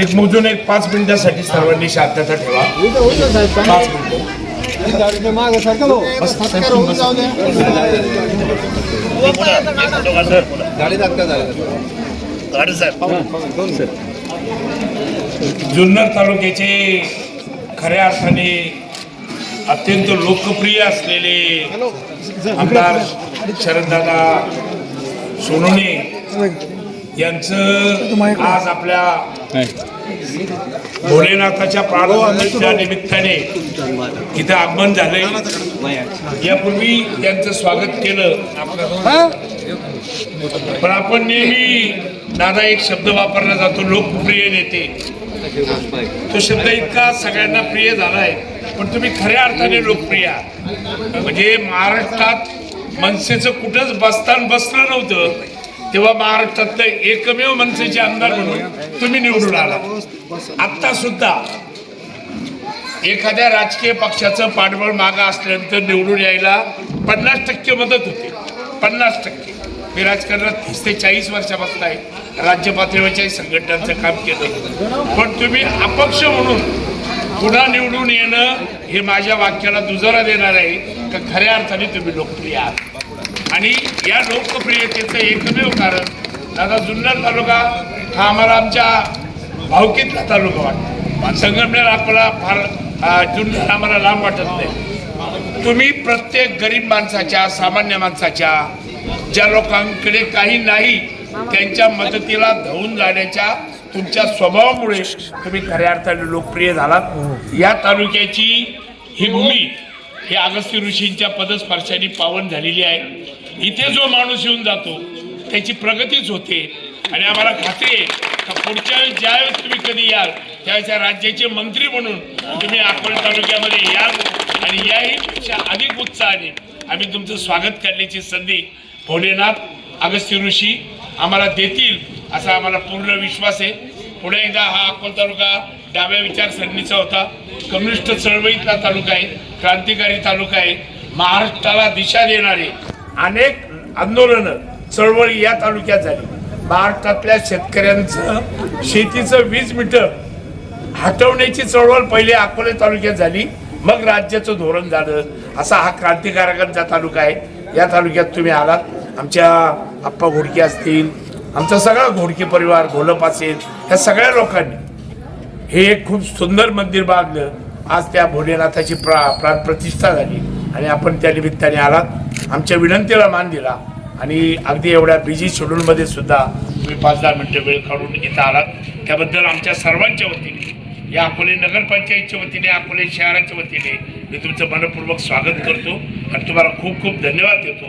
एक मोजून एक पाच मिनिटासाठी सर्वांनी शांतता ठेवा. पाच मिनिटं. साहेब जुन्नर तालुक्याचे खऱ्या अर्थाने अत्यंत लोकप्रिय असलेले आमदार शरददादा सोनवणे यांचं आज आपल्या भोलेनाथाच्या प्रारंभाच्या निमित्ताने इथं आगमन झालंय. यापूर्वी त्यांचं स्वागत केलं पण आपण नेहमी दादा एक शब्द वापरला जातो लोकप्रिय नेते. तो शब्द इतका सगळ्यांना प्रिय झालाय पण तुम्ही खऱ्या अर्थाने लोकप्रिय म्हणजे महाराष्ट्रात मनसेचं कुठंच बसतान बसलं नव्हतं. तेव्हा महाराष्ट्रातलं एकमेव मनसेचे आमदार म्हणून तुम्ही निवडून आला आता सुद्धा एखाद्या राजकीय पक्षाचं पाठबळ मागं असल्यानंतर निवडून यायला पन्नास टक्के मदत होते. पन्नास टक्के. मी राजकारणात तीस ते चाळीस वर्षापासून आहे. राज्य पातळीवरच्या संघटनांचं काम केलं. पण तुम्ही अपक्ष म्हणून पुन्हा निवडून येणं हे माझ्या वाक्याला दुजोरा देणार आहे का खऱ्या अर्थाने तुम्ही लोकप्रिय आहात. आणि या लोकप्रियतेचं एकमेव कारण दादा जुन्नर तालुका हा आम्हाला आमच्या भावकीतला तालुका वाटतो. संगमनेर आपला फार जुन्नर आम्हाला लांब वाटत नाही. तुम्ही प्रत्येक गरीब माणसाच्या सामान्य माणसाच्या ज्या लोकांकडे काही नाही त्यांच्या मदतीला धावून जाण्याच्या तुमच्या स्वभावामुळे तुम्ही खऱ्या अर्थाने लोकप्रिय झालात. या तालुक्याची ही भूमी ही अगस्त्य ऋषींच्या पदस्पर्शाने पावन झालेली आहे. इथे जो माणूस येऊन जातो त्याची प्रगतीच होते. आणि आम्हाला खात्री आहे का पुढच्या वेळेस ज्यावेळेस तुम्ही कधी याल त्यावेळेस या राज्याचे मंत्री म्हणून तुम्ही अकोला तालुक्यामध्ये याल. आणि याहीपेक्षा अधिक उत्साहाने आम्ही तुमचं स्वागत करण्याची संधी भोलेनाथ अगस्त्य ऋषी आम्हाला देतील. असा आम्हाला पूर्ण विश्वास आहे. पुढे एकदा हा अकोला तालुका डाव्या विचारसरणीचा होता. कम्युनिस्ट चळवळीतला तालुका आहे क्रांतिकारी तालुका आहे. महाराष्ट्राला दिशा देणारे अनेक आंदोलनं चळवळी या तालुक्यात झाली. महाराष्ट्रातल्या शेतकऱ्यांचं शेतीचं वीज मीटर हटवण्याची चळवळ पहिले अकोले तालुक्यात झाली. मग राज्याचं धोरण झालं. असा हा क्रांतिकारकांचा तालुका आहे. या तालुक्यात तुम्ही आलात. आमच्या आप्पा घोडके असतील आमचा सगळा घोडके परिवार घोलप असेल ह्या सगळ्या लोकांनी. हे एक खूप सुंदर मंदिर बांधलं. आज त्या भोलेनाथाची प्रा प्राणप्रतिष्ठा झाली. आणि आपण त्या निमित्ताने आलात. आमच्या विनंतीला मान दिला. आणि अगदी एवढ्या बिझी शेड्यूलमध्ये सुद्धा तुम्ही पाच दहा मिनटं वेळ काढून इथं आलात. त्याबद्दल आमच्या सर्वांच्या वतीने या अकोले नगरपंचायतच्या वतीने अकोले शहराच्या वतीने मी तुमचं मनपूर्वक स्वागत करतो. आणि तुम्हाला खूप खूप धन्यवाद देतो.